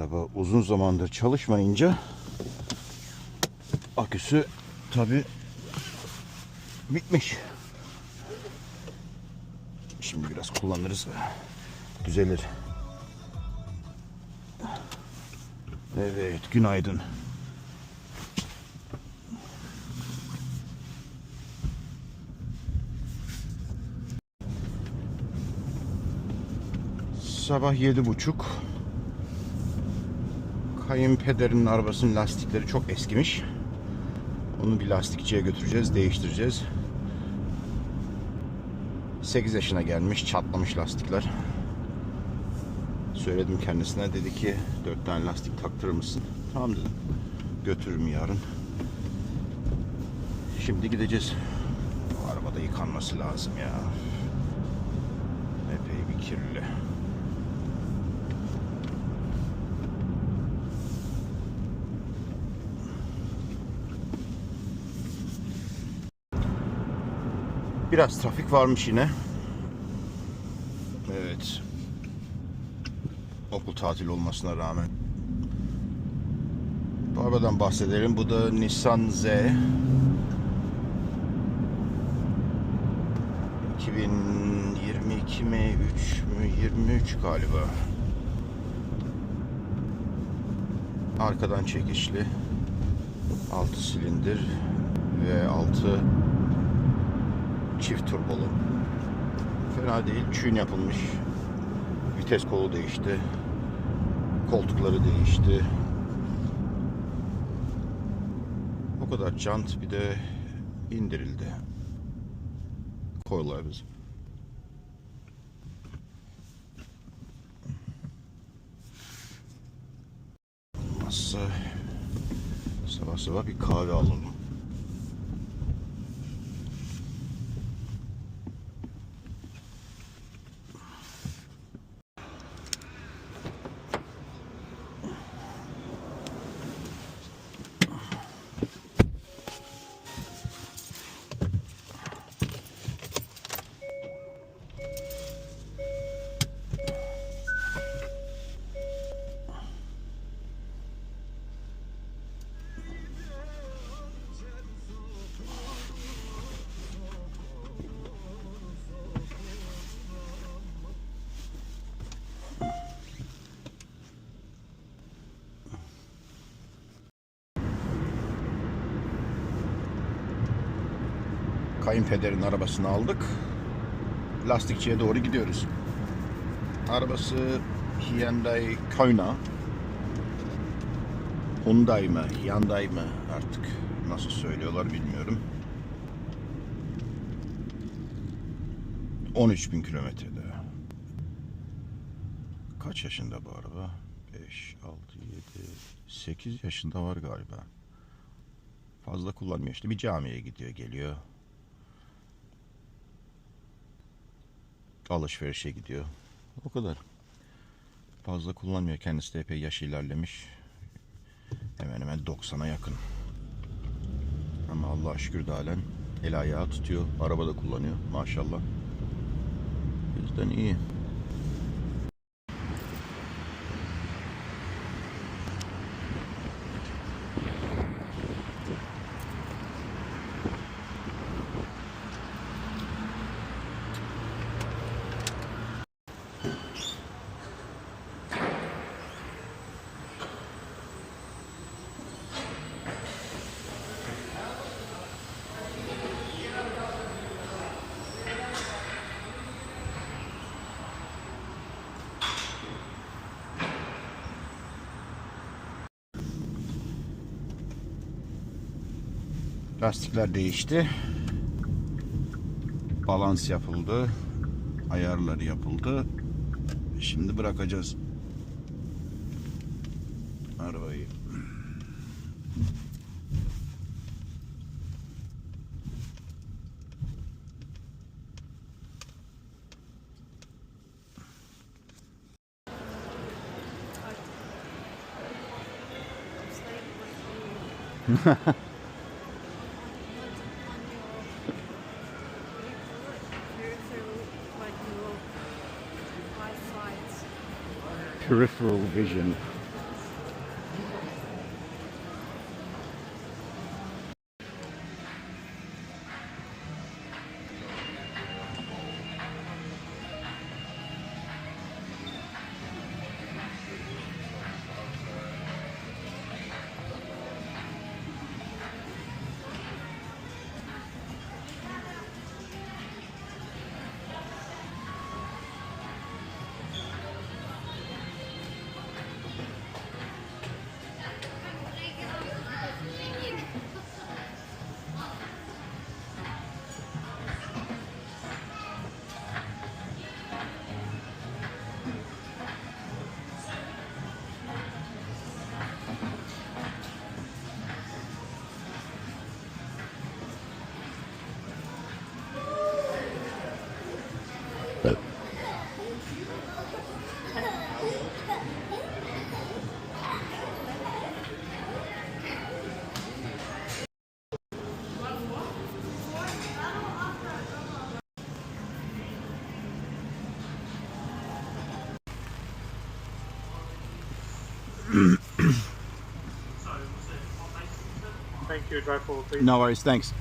Araba uzun zamandır çalışmayınca aküsü tabi bitmiş. Şimdi biraz kullanırız düzelir. Evet, günaydın. Sabah yedi buçuk. Kayınpederin arabasının lastikleri çok eskimiş. Onu bir lastikçiye götüreceğiz, değiştireceğiz. 8 yaşına gelmiş, çatlamış lastikler. Söyledim kendisine, dedi ki 4 tane lastik taktırır mısın? Tamam dedim. Götürürüm yarın. Şimdi gideceğiz. Bu arabada yıkanması lazım ya. Epey bir kirli. Biraz trafik varmış yine. Evet. Okul tatil olmasına rağmen. Bu arabadan bahsedelim. Bu da Nissan Z. 2022 mi 3 mü 23 galiba. Arkadan çekişli. 6 silindir ve 6 çift turbolu. Fena değil. Çün yapılmış. Vites kolu değişti. Koltukları değişti. O kadar jant bir de indirildi. Koyularımız. Olmazsa sabah sabah bir kahve alalım. Kayınpederin arabasını aldık. Lastikçiye doğru gidiyoruz. Arabası Hyundai Kona. Hyundai mı, Hyundai mı artık nasıl söylüyorlar bilmiyorum. 13 bin kilometrede. Kaç yaşında bu araba? 5, 6, 7, 8 yaşında var galiba. Fazla kullanmıyor işte. Bir camiye gidiyor geliyor. Alışverişe gidiyor. O kadar. Fazla kullanmıyor. Kendisi de epey yaş ilerlemiş. Hemen hemen 90'a yakın. Ama Allah'a şükür de halen el ayağı tutuyor. Arabada kullanıyor maşallah. Bizden iyi. Lastikler değişti. Balans yapıldı. Ayarları yapıldı. Şimdi bırakacağız. Arabayı. Peripheral vision. Thank you. Drive forward, please. No worries, thanks.